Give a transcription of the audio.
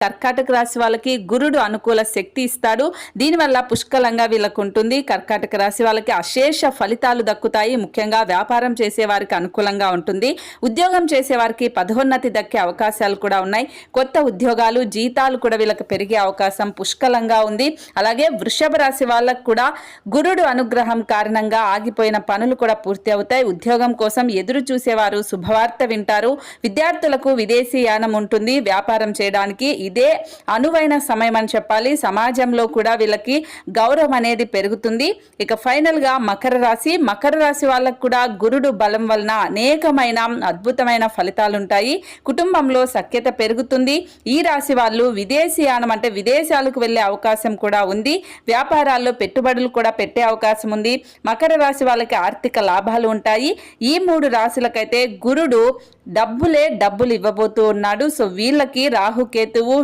కర్కాటక రాశి వాళ్ళకి గురుడు అనుకూల శక్తి ఇస్తాడు. దీనివల్ల పుష్కలంగా వీళ్ళకు ఉంటుంది. కర్కాటక రాశి వాళ్ళకి అశేష ఫలితాలు దక్కుతాయి. ముఖ్యంగా వ్యాపారం చేసేవారికి అనుకూలంగా ఉంటుంది. ఉద్యోగం చేసేవారికి పదోన్నతి దక్కే అవకాశాలు కూడా ఉన్నాయి. కొత్త ఉద్యోగాలు జీతాలు కూడా వీళ్ళకి పెరిగే అవకాశం పుష్కలంగా ఉంది. అలాగే వృషభ రాశి వాళ్ళకు కూడా గురుడు అనుగ్రహం కారణంగా ఆగిపోయిన పనులు కూడా పూర్తి అవుతాయి. ఉద్యోగం కోసం ఎదురు చూసేవారు శుభవార్త వింటారు. విద్యార్థులకు విదేశీ యానం ఉంటుంది. వ్యాపారం చేయడానికి ఇదే అనువైన సమయం అని చెప్పాలి. సమాజంలో కూడా వీళ్ళకి గౌరవం అనేది పెరుగుతుంది. ఇక ఫైనల్గా మకర రాశి. మకర రాశి వాళ్ళకు కూడా గురుడు బలం వలన అనేకమైన అద్భుతమైన ఫలితాలు ఉంటాయి కుటుంబంలో సఖ్యత పెరుగుతుంది. ఈ రాశి వాళ్ళు విదేశీయానం అంటే విదేశాలకు వెళ్ళే అవకాశం కూడా ఉంది. వ్యాపారాల్లో పెట్టుబడులు కూడా పెట్టే అవకాశం ఉంది. మకర రాశి వాళ్ళకి ఆర్థిక లాభాలు ఉంటాయి. ఈ మూడు రాశులకైతే గురుడు డబ్బులే డబ్బులు ఇవ్వబోతూ ఉన్నాడు. సో వీళ్ళకి రాహుకేతువు